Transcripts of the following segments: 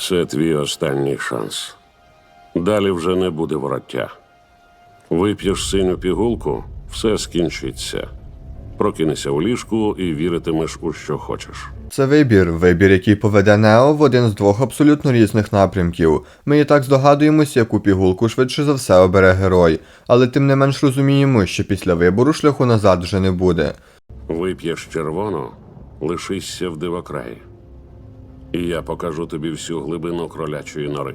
Це твій останній шанс. Далі вже не буде вороття. Вип'єш синю пігулку, все скінчиться. Прокинешся у ліжку і віритимеш у що хочеш. Це вибір, вибір, який поведе Нео в один з двох абсолютно різних напрямків. Ми і так здогадуємося, яку пігулку швидше за все обере герой, але тим не менш розуміємо, що після вибору шляху назад вже не буде. Вип'єш червону, лишишся в дивокраї. І я покажу тобі всю глибину кролячої нори.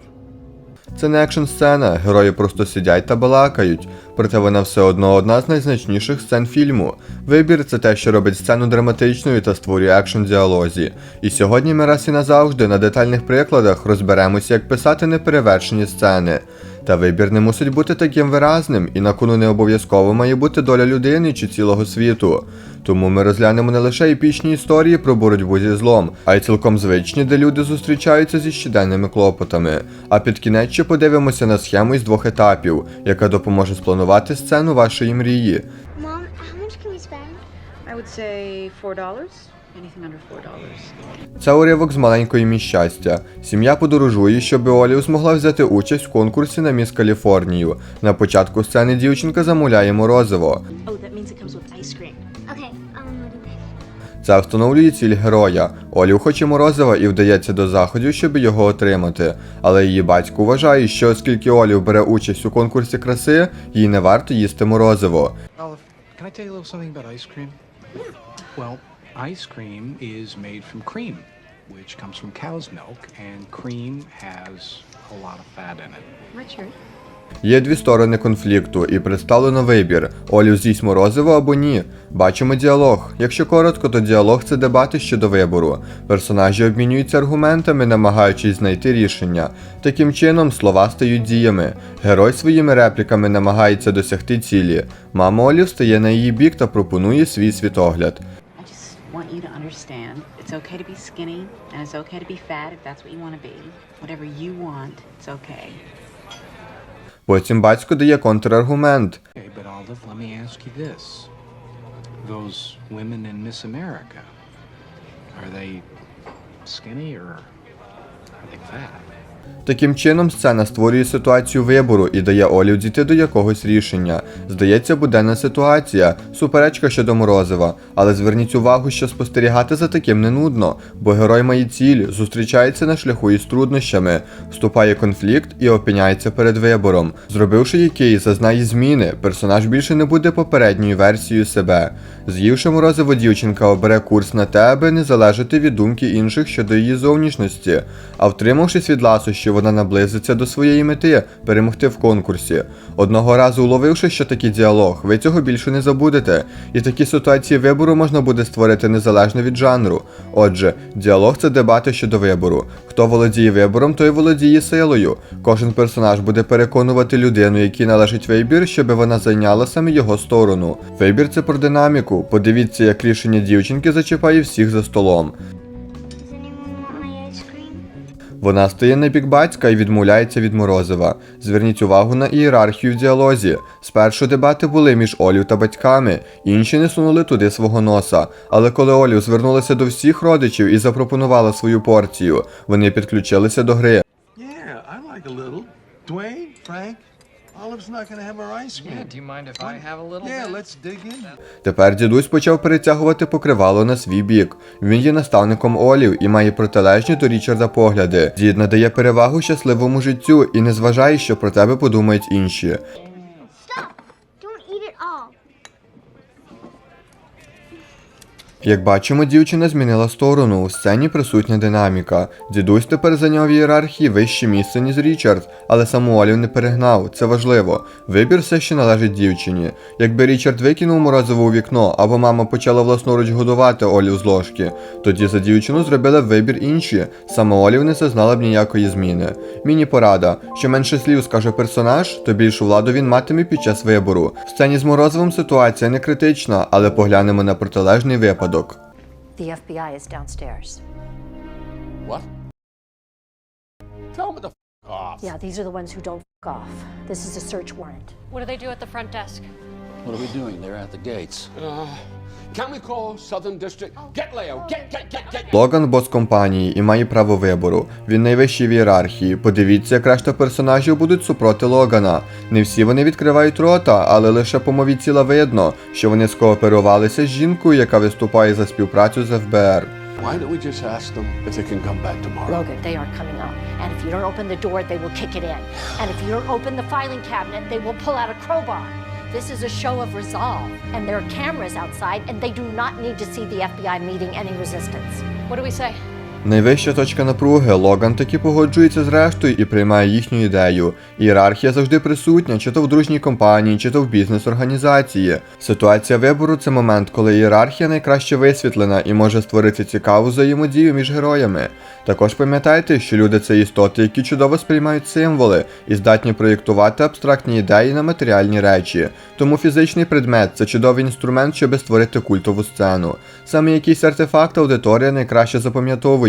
Це не екшн сцена, герої просто сидять та балакають, проте вона все одно одна з найзначніших сцен фільму. Вибір це те, що робить сцену драматичною та створює екшн діалозі. І сьогодні ми раз і назавжди на детальних прикладах розберемося, як писати неперевершені сцени. Та вибір не мусить бути таким виразним, і на кону не обов'язково має бути доля людини чи цілого світу. Тому ми розглянемо не лише епічні історії про боротьбу зі злом, а й цілком звичні, де люди зустрічаються зі щоденними клопотами. А під кінець ще подивимося на схему із двох етапів, яка допоможе спланувати сцену вашої мрії. Мам, а how much can we spend? I would say $4. Це уривок з маленької міс щастя. Сім'я подорожує, щоб Олів змогла взяти участь в конкурсі на міс Каліфорнію. На початку сцени дівчинка замовляє морозиво. Oh? Це встановлює ціль героя. Олів хоче морозива і вдається до заходів, щоб його отримати. Але її батько вважає, що оскільки Олів бере участь у конкурсі краси, їй не варто їсти морозиво. Olive, ice cream is made from cream, which comes from cow's milk, and cream has a lot of fat in it. Richard. Є дві сторони конфлікту, і представлено вибір: Олів з'їсть морозиво або ні. Бачимо діалог. Якщо коротко, то діалог це дебати щодо вибору. Персонажі обмінюються аргументами, намагаючись знайти рішення. Таким чином, слова стають діями. Герой своїми репліками намагається досягти цілі. Мама Олів стає на її бік та пропонує свій світогляд. I just want you to understand it's okay to be skinny and it's okay to be fat if that's what you want to be. Whatever you want, it's okay. Потім батько дає контраргумент. Okay, but Olive, let me ask you this. Those women in Miss America, are they skinny or are they fat? Таким чином, сцена створює ситуацію вибору і дає Олів дійти до якогось рішення. Здається, буденна ситуація, суперечка щодо морозива. Але зверніть увагу, що спостерігати за таким не нудно, бо герой має ціль, зустрічається на шляху із труднощами, вступає конфлікт і опиняється перед вибором. Зробивши який зазнає зміни, персонаж більше не буде попередньою версією себе. З'ївши морозиво, дівчинка обере курс на те, аби не залежати від думки інших щодо її зовнішності, а втримавшись від ласощів, вона наблизиться до своєї мети перемогти в конкурсі. Одного разу уловивши, що такий діалог, ви цього більше не забудете, і такі ситуації вибору можна буде створити незалежно від жанру. Отже, діалог це дебати щодо вибору. Хто володіє вибором, той володіє силою. Кожен персонаж буде переконувати людину, якій належить вибір, щоб вона зайняла саме його сторону. Вибір це про динаміку. Подивіться, як рішення дівчинки зачіпає всіх за столом. Вона стає на бік батька і відмовляється від морозива. Зверніть увагу на ієрархію в діалозі. Спершу дебати були між Олів та батьками, інші не сунули туди свого носа. Але коли Олів звернулася до всіх родичів і запропонувала свою порцію, вони підключилися до гри. Yeah, I like a little. Dwayne, Frank, Olive's not gonna have her ice cream. Yeah, do you mind if I have a little Yeah, bit? let's dig in. Тепер дідусь почав перетягувати покривало на свій бік. Він є наставником Олів і має протилежні до Річарда погляди. Дід надає перевагу щасливому життю і не зважає, що про тебе подумають інші. Stop! Don't eat it all. Як бачимо, дівчина змінила сторону, у сцені присутня динаміка. Дідусь тепер зайняв в ієрархії вище місце, ніж Річард, але саму Олів не перегнав, це важливо. Вибір все ще належить дівчині. Якби Річард викинув морозиво у вікно, або мама почала власноруч годувати Олів з ложки, тоді за дівчину зробили б вибір інші. Саме Олів не зазнала б ніякої зміни. Міні-порада: що менше слів скаже персонаж, то більшу владу він матиме під час вибору. В сцені з морозивом ситуація не критична, але поглянемо на протилежний випадок. The FBI is downstairs. What? Tell them to f off. Yeah, these are the ones who don't f off. This is a search warrant. What do they do at the front desk? What are we doing? They're at the gates. Uh, Can we call Southern District? Get Leo. Get, get, get, get, get. Логан бос компанії і має право вибору. Він найвищий в ієрархії. Подивіться, як решта персонажів будуть супроти Логана. Не всі вони відкривають рота, але лише по мові ціла видно, що вони скооперувалися з жінкою, яка виступає за співпрацю з ФБР. Why don't we just ask them if they can come back tomorrow? Logan, they are coming up. And if you don't open the door, they will kick it in. And if you don't open the filing cabinet, they will pull out a crowbar. This is a show of resolve. And there are cameras outside, and they do not need to see the FBI meeting any resistance. What do we say? Найвища точка напруги Логан таки погоджується з рештою і приймає їхню ідею. Ієрархія завжди присутня, чи то в дружній компанії, чи то в бізнес-організації. Ситуація вибору це момент, коли ієрархія найкраще висвітлена і може створити цікаву взаємодію між героями. Також пам'ятайте, що люди це істоти, які чудово сприймають символи і здатні проєктувати абстрактні ідеї на матеріальні речі. Тому фізичний предмет це чудовий інструмент, щоб створити культову сцену. Саме якийсь артефакт аудиторія найкраще запам'ятовує,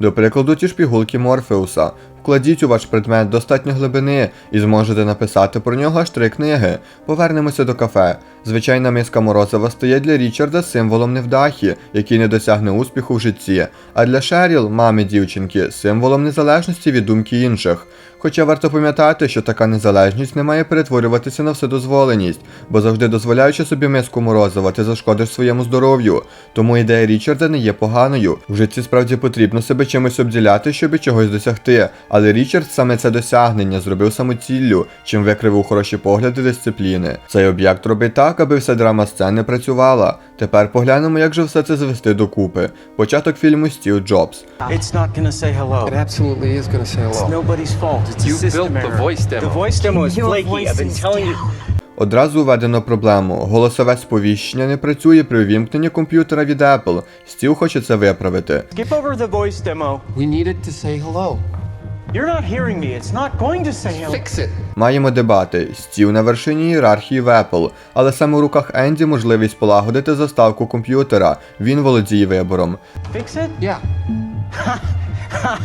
до прикладу, ті ж пігулки Морфеуса. Вкладіть у ваш предмет достатньо глибини і зможете написати про нього аж три книги. Повернемося до кафе. Звичайна миска морозива стає для Річарда символом невдахи, який не досягне успіху в житті, а для Шеріл, мами дівчинки, символом незалежності від думки інших. Хоча варто пам'ятати, що така незалежність не має перетворюватися на вседозволеність, бо завжди дозволяючи собі миску морозива, ти зашкодиш своєму здоров'ю. Тому ідея Річарда не є поганою. В житті справді потрібно себе чимось обділяти, щоб чогось досягти. Але Річард саме це досягнення зробив самоціллю, чим викривив хороші погляди дисципліни. Цей об'єкт робить так, аби вся драма сцени працювала. Тепер поглянемо, як же все це звести докупи. Початок фільму Стів Джобс. It's not gonna say hello. It absolutely is going to say It's nobody's fault. It's You built the voice demo. The voice demo is flaky. I've been telling you. Одразу введено проблему. Голосове сповіщення не працює при увімкненні комп'ютера від Apple. Стів хоче це виправити. Skip over the voice demo. We need it to say hello. You're not hearing me. It's not going to say hello. Fix it. Маємо дебати. Стів на вершині ієрархії в Apple, але саме у руках Енді можливість полагодити заставку комп'ютера. Він володіє вибором. Fix it? Yeah.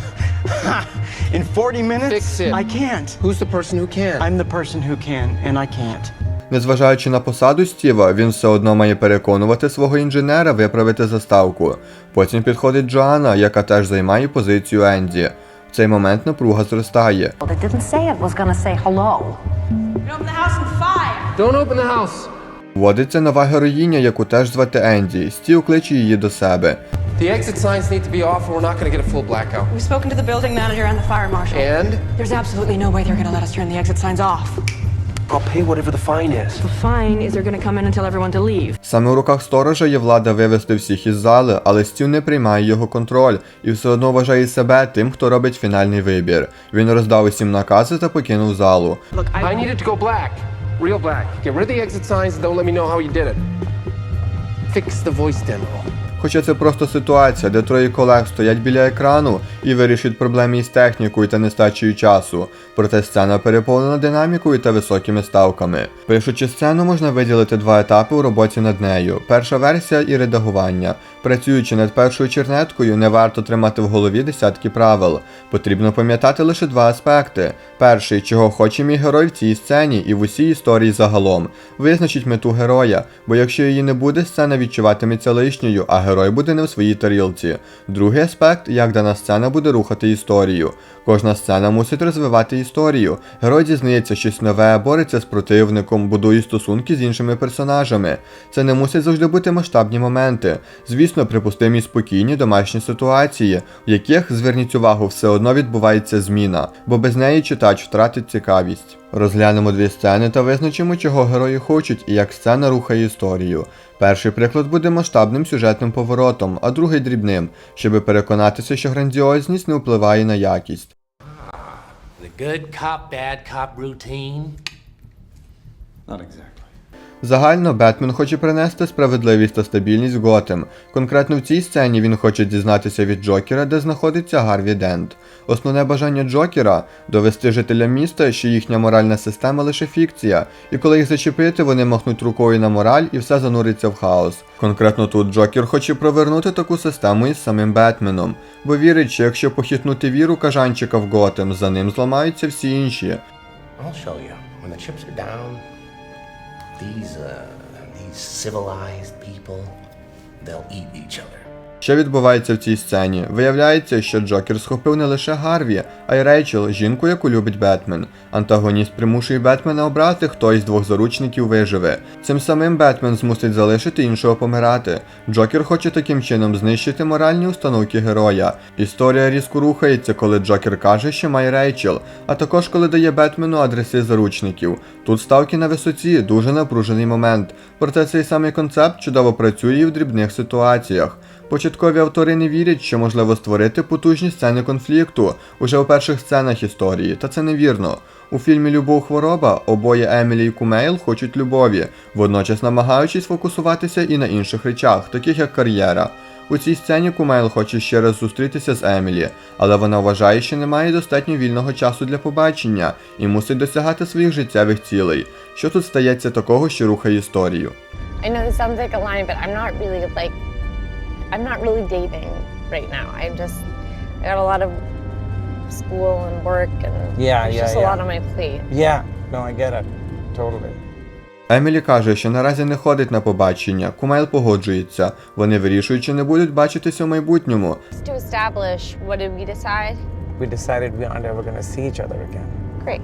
In 40 minutes? Fix it. I can't. Who's the person who can? I'm the person who can, and I can't. Незважаючи на посаду Стіва, він все одно має переконувати свого інженера виправити заставку. Потім підходить Джоанна, яка теж займає позицію Енді. Цей момент напруга зростає. Вводиться нова героїня, яку теж звати Енді. Стіл кличе її до себе. The exit signs need to be off or we're not going to get a full blackout. We've spoken to the building manager and the fire marshal. And There's absolutely no way they're going to let us turn the exit signs off. I'll pay whatever the fine is. The fine is they're going to come in and tell everyone to leave. Саме у руках сторожа є влада вивести всіх із зали, але Стів не приймає його контроль і все одно вважає себе тим, хто робить фінальний вибір. Він роздав усім накази та покинув залу. Look, I, I need it to go black. Real black. Get rid of the exit signs and don't let me know how you did it. Fix the voice demo. Хоча це просто ситуація, де троє колег стоять біля екрану і вирішують проблеми із технікою та нестачею часу. Проте сцена переповнена динамікою та високими ставками. Пишучи сцену, можна виділити два етапи у роботі над нею: перша версія і редагування. Працюючи над першою чернеткою, не варто тримати в голові десятки правил. Потрібно пам'ятати лише два аспекти: перший, чого хоче мій герой в цій сцені і в усій історії загалом. Визначіть мету героя, бо якщо її не буде, сцена відчуватиметься лишньою, а герой буде не в своїй тарілці. Другий аспект, як дана сцена буде рухати історію. Кожна сцена мусить розвивати історію. Герой дізнається щось нове, бореться з противником, будує стосунки з іншими персонажами. Це не мусять завжди бути масштабні моменти. Звісно, припустимі спокійні домашні ситуації, в яких, зверніть увагу, все одно відбувається зміна, бо без неї читач втратить цікавість. Розглянемо дві сцени та визначимо, чого герої хочуть і як сцена рухає історію. Перший приклад буде масштабним сюжетним поворотом, а другий дрібним, щоби переконатися, що грандіозність не впливає на якість. The good cop, bad cop routine. Not exactly. Загально Бетмен хоче принести справедливість та стабільність в Готем. Конкретно в цій сцені він хоче дізнатися від Джокера, де знаходиться Гарві Дент. Основне бажання Джокера довести жителям міста, що їхня моральна система лише фікція, і коли їх зачепити, вони махнуть рукою на мораль і все зануриться в хаос. Конкретно тут Джокер хоче провернути таку систему із самим Бетменом, бо вірить, що якщо похитнути віру кажанчика в Готем, за ним зламаються всі інші. I'll show you. When the chips are down, these, uh, these civilized people, they'll eat each other. Що відбувається в цій сцені? Виявляється, що Джокер схопив не лише Гарві, а й Рейчел, жінку, яку любить Бетмен. Антагоніст примушує Бетмена обрати, хто із двох заручників виживе. Цим самим Бетмен змусить залишити іншого помирати. Джокер хоче таким чином знищити моральні установки героя. Історія різко рухається, коли Джокер каже, що має Рейчел, а також коли дає Бетмену адреси заручників. Тут ставки на висоті, дуже напружений момент. Проте цей самий концепт чудово працює і в дрібних ситуаціях. Початкові автори не вірять, що можливо створити потужні сцени конфлікту уже у перших сценах історії, та це невірно. У фільмі Любов хвороба обоє Емілі і Кумейл хочуть любові, водночас намагаючись фокусуватися і на інших речах, таких як кар'єра. У цій сцені Кумейл хоче ще раз зустрітися з Емілі, але вона вважає, що немає достатньо вільного часу для побачення і мусить досягати своїх життєвих цілей. Що тут стається такого, що рухає історію? I know this sounds like a line, but I'm not really like, I'm not really dating right now. I just, I got a lot of school and work, and Yeah, there's yeah, just a yeah. lot on my plate. Yeah, no, I get it. Totally. Емілі каже, що наразі не ходить на побачення. Кумейл погоджується. Вони вирішують, чи не будуть бачитися в майбутньому. Just to establish, what did we decide? We decided we aren't ever going to see each other again. Great.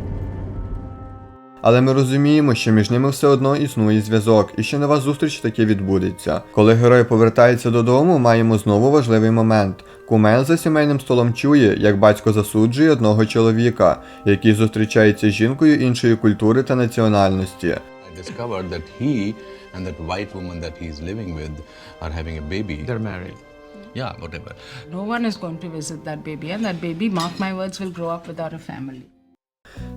Але ми розуміємо, що між ними все одно існує зв'язок, і що нова зустріч таки відбудеться. Коли герой повертається додому, маємо знову важливий момент. Кумейл за сімейним столом чує, як батько засуджує одного чоловіка, який зустрічається з жінкою іншої культури та національності. I discovered that he and that white woman that he's living with are having a baby. They're married. Yeah, whatever. No one is going to visit that baby, and that baby, mark my words, will grow up without a family.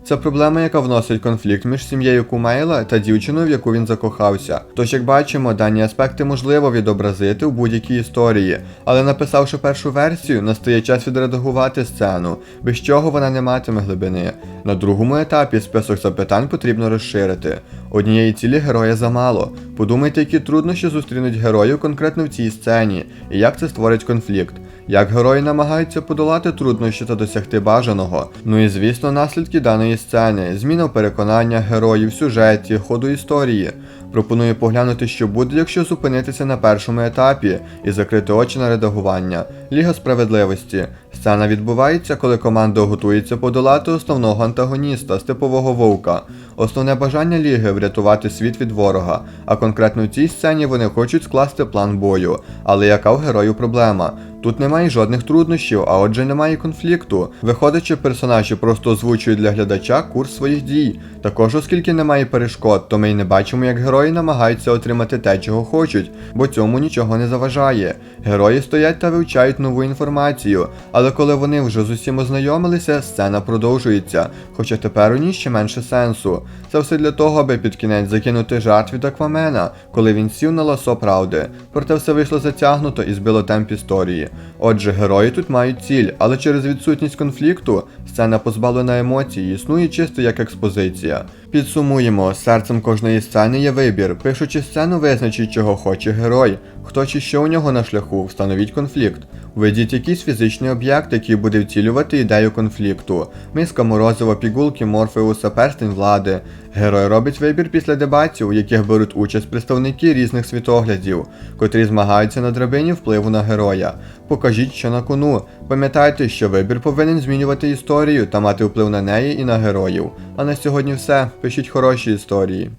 Це проблема, яка вносить конфлікт між сім'єю Кумейла та дівчиною, в яку він закохався. Тож, як бачимо, дані аспекти можливо відобразити в будь-якій історії, але написавши першу версію, настає час відредагувати сцену, без чого вона не матиме глибини. На другому етапі список запитань потрібно розширити. Однієї цілі героя замало. Подумайте, які труднощі зустрінуть героїв конкретно в цій сцені, і як це створить конфлікт. Як герої намагаються подолати труднощі та досягти бажаного. Ну і звісно, наслідки даної сцени, зміна переконання героїв, сюжеті, ходу історії. Пропоную поглянути, що буде, якщо зупинитися на першому етапі і закрити очі на редагування. Ліга справедливості. Сцена відбувається, коли команда готується подолати основного антагоніста, степового вовка. Основне бажання ліги врятувати світ від ворога, а конкретно в цій сцені вони хочуть скласти план бою. Але яка в герою проблема? Тут немає жодних труднощів, а отже немає конфлікту. Виходить, що персонажі просто озвучують для глядача курс своїх дій. Також, оскільки немає перешкод, то ми й не бачимо, як герої намагаються отримати те, чого хочуть, бо цьому нічого не заважає. Герої стоять та вивчають нову інформацію, але коли вони вже з усім ознайомилися, сцена продовжується, хоча тепер у ній ще менше сенсу. Це все для того, аби під кінець закинути жарт від Аквамена, коли він сів на ласо правди. Проте все вийшло затягнуто і збило темп історії. Отже, герої тут мають ціль, але через відсутність конфлікту сцена позбавлена емоцій існує чисто як експозиція. Підсумуємо, серцем кожної сцени є вибір. Пишучи сцену, визначіть, чого хоче герой, хто чи що у нього на шляху, встановіть конфлікт. Введіть якийсь фізичний об'єкт, який буде втілювати ідею конфлікту. Миска морозива, пігулки, морфеуса, перстень влади. Герой робить вибір після дебатів, у яких беруть участь представники різних світоглядів, котрі змагаються на драбині впливу на героя. Покажіть, що на кону. Пам'ятайте, що вибір повинен змінювати історію та мати вплив на неї і на героїв. А на сьогодні все. Пишіть хороші історії.